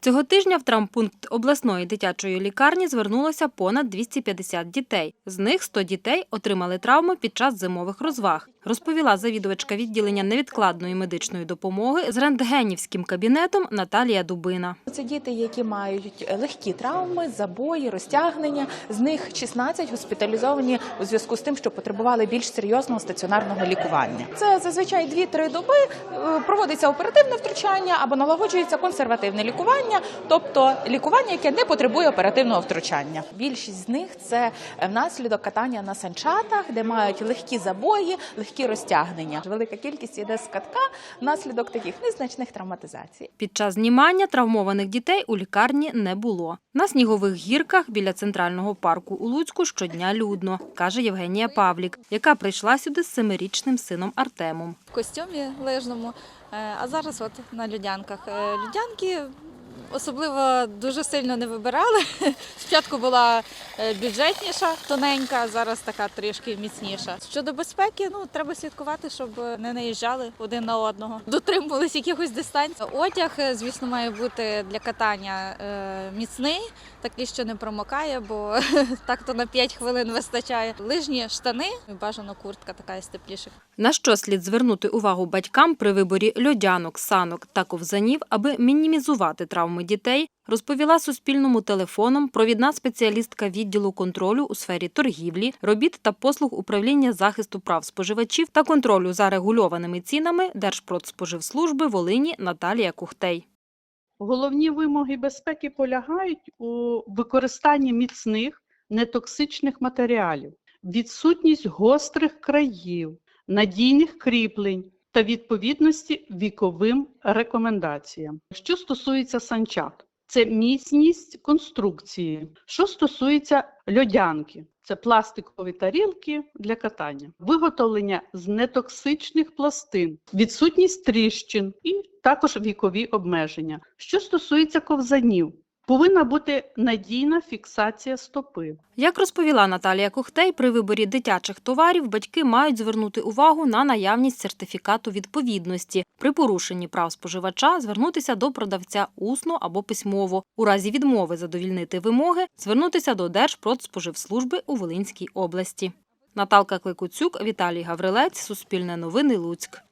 Цього тижня в травмпункт обласної дитячої лікарні звернулося понад 250 дітей. З них 100 дітей отримали травми під час зимових розваг, розповіла завідувачка відділення невідкладної медичної допомоги з рентгенівським кабінетом Наталія Дубина. Це діти, які мають легкі травми, забої, розтягнення. З них 16 госпіталізовані у зв'язку з тим, що потребували більш серйозного стаціонарного лікування. Це зазвичай 2-3 доби е, проводиться оперативне втручання або налагоджується консервативне лікування, тобто лікування, яке не потребує оперативного втручання. Більшість з них це внаслідок катання на санчатах, де мають легкі забої, легкі розтягнення. Велика кількість іде з катка внаслідок таких незначних травматизацій. Під час знімання травмованих дітей у лікарні не було. На снігових гірках біля центрального парку у Луцьку щодня людно, каже Євгенія Павлік, яка прийшла сюди з семирічним сином Артемом. в костюмі лижному, е, а зараз от на людянках. Е, Людянки особливо дуже сильно не вибирали. Спочатку була е, бюджетніша, тоненька, зараз така трішки міцніша. Щодо безпеки, ну треба слідкувати, щоб не наїжджали один на одного, дотримувались якихось дистанцій. Одяг, е, звісно, має бути для катання е, міцний, такий, що не промокає, бо так то на 5 хвилин вистачає. Лижні штани, бажано куртка така із тепліших. На що слід звернути увагу батькам при виборі льодянок, санок та ковзанів, аби мінімізувати травми дітей, розповіла Суспільному телефоном провідна спеціалістка відділу контролю у сфері торгівлі, робіт та послуг управління захисту прав споживачів та контролю за регульованими цінами Держпродспоживслужби Волині Наталія Кухтей. Головні вимоги безпеки полягають у використанні міцних нетоксичних матеріалів, відсутність гострих країв, надійних кріплень та відповідності віковим рекомендаціям. Що стосується санчат, це міцність конструкції. Що стосується льодянки, це пластикові тарілки для катання, виготовлення з нетоксичних пластин, відсутність тріщин і також вікові обмеження. Що стосується ковзанів, повинна бути надійна фіксація стопи. Як розповіла Наталія Кухтей, при виборі дитячих товарів батьки мають звернути увагу на наявність сертифікату відповідності. При порушенні прав споживача звернутися до продавця усно або письмово. У разі відмови задовільнити вимоги звернутися до Держпродспоживслужби у Волинській області. Наталка Кликуцюк, Віталій Гаврилець, Суспільне новини, Луцьк.